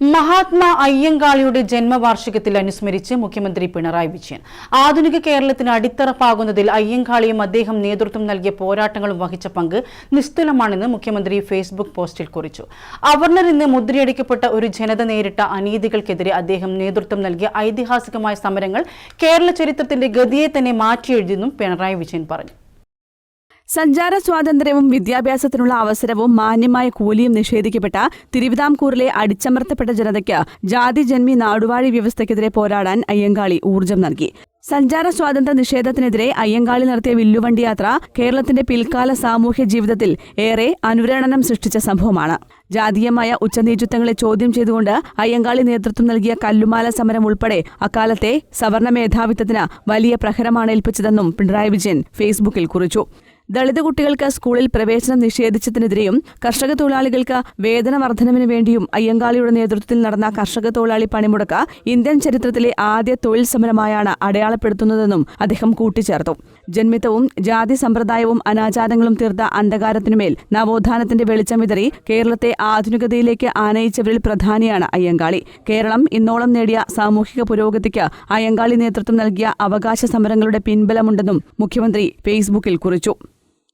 മഹാത്മാ അയ്യങ്കാളിയുടെ ജന്മവാർഷികത്തിൽ അനുസ്മരിച്ച് മുഖ്യമന്ത്രി പിണറായി വിജയൻ. ആധുനിക കേരളത്തിന് അടിത്തറപ്പാകുന്നതിൽ അയ്യങ്കാളിയും അദ്ദേഹം നേതൃത്വം നൽകിയ പോരാട്ടങ്ങളും വഹിച്ച പങ്ക് നിസ്തുലമാണെന്ന് മുഖ്യമന്ത്രി ഫേസ്ബുക്ക് പോസ്റ്റിൽ കുറിച്ചു. അവർണർ ഇന്ന് മുദ്രയടിക്കപ്പെട്ട ഒരു ജനത നേരിട്ട അനീതികൾക്കെതിരെ അദ്ദേഹം നേതൃത്വം നൽകിയ ഐതിഹാസികമായ സമരങ്ങൾ കേരള ചരിത്രത്തിന്റെ ഗതിയെ തന്നെ മാറ്റിയെഴുതിയെന്നും പിണറായി വിജയൻ പറഞ്ഞു. സഞ്ചാര സ്വാതന്ത്ര്യവും വിദ്യാഭ്യാസത്തിനുള്ള അവസരവും മാന്യമായ കൂലിയും നിഷേധിക്കപ്പെട്ട തിരുവിതാംകൂറിലെ അടിച്ചമർത്തപ്പെട്ട ജനതയ്ക്ക് ജാതി ജന്മി നാടുവാഴി വ്യവസ്ഥയ്ക്കെതിരെ പോരാടാൻ അയ്യങ്കാളി ഊർജം നൽകി. സഞ്ചാര സ്വാതന്ത്ര്യ നിഷേധത്തിനെതിരെ അയ്യങ്കാളി നടത്തിയ വില്ലുവണ്ടി യാത്ര കേരളത്തിന്റെ പിൽക്കാല സാമൂഹ്യ ജീവിതത്തിൽ ഏറെ അനുരണനം സൃഷ്ടിച്ച സംഭവമാണ്. ജാതീയമായ ഉച്ചനീചിത്വങ്ങളെ ചോദ്യം ചെയ്തുകൊണ്ട് അയ്യങ്കാളി നേതൃത്വം നൽകിയ കല്ലുമാല സമരം ഉൾപ്പെടെ അക്കാലത്തെ സവർണ മേധാവിത്വത്തിന് വലിയ പ്രഹരമാണ് ഏൽപ്പിച്ചതെന്നും പിണറായി വിജയൻ ഫേസ്ബുക്കിൽ കുറിച്ചു. ദളിത് കുട്ടികൾക്ക് സ്കൂളിൽ പ്രവേശനം നിഷേധിച്ചതിനെതിരെയും കർഷക തൊഴിലാളികൾക്ക് വേതന വർധനവിന് വേണ്ടിയും അയ്യങ്കാളിയുടെ നേതൃത്വത്തിൽ നടന്ന കർഷക തൊഴിലാളി പണിമുടക്ക് ഇന്ത്യൻ ചരിത്രത്തിലെ ആദ്യ തൊഴിൽ സമരമായാണ് അടയാളപ്പെടുത്തുന്നതെന്നും അദ്ദേഹം കൂട്ടിച്ചേർത്തു. ജന്മിത്തവും ജാതി സമ്പ്രദായവും അനാചാരങ്ങളും തീർത്ത അന്ധകാരത്തിനുമേൽ നവോത്ഥാനത്തിന്റെ വെളിച്ചം വിതറി കേരളത്തെ ആധുനികതയിലേക്ക് ആനയിച്ചവരിൽ പ്രധാനിയാണ് അയ്യങ്കാളി. കേരളം ഇന്നോളം നേടിയ സാമൂഹിക പുരോഗതിക്ക് അയ്യങ്കാളി നേതൃത്വം നൽകിയ അവകാശ സമരങ്ങളുടെ പിൻബലമുണ്ടെന്നും മുഖ്യമന്ത്രി ഫേസ്ബുക്കിൽ കുറിച്ചു.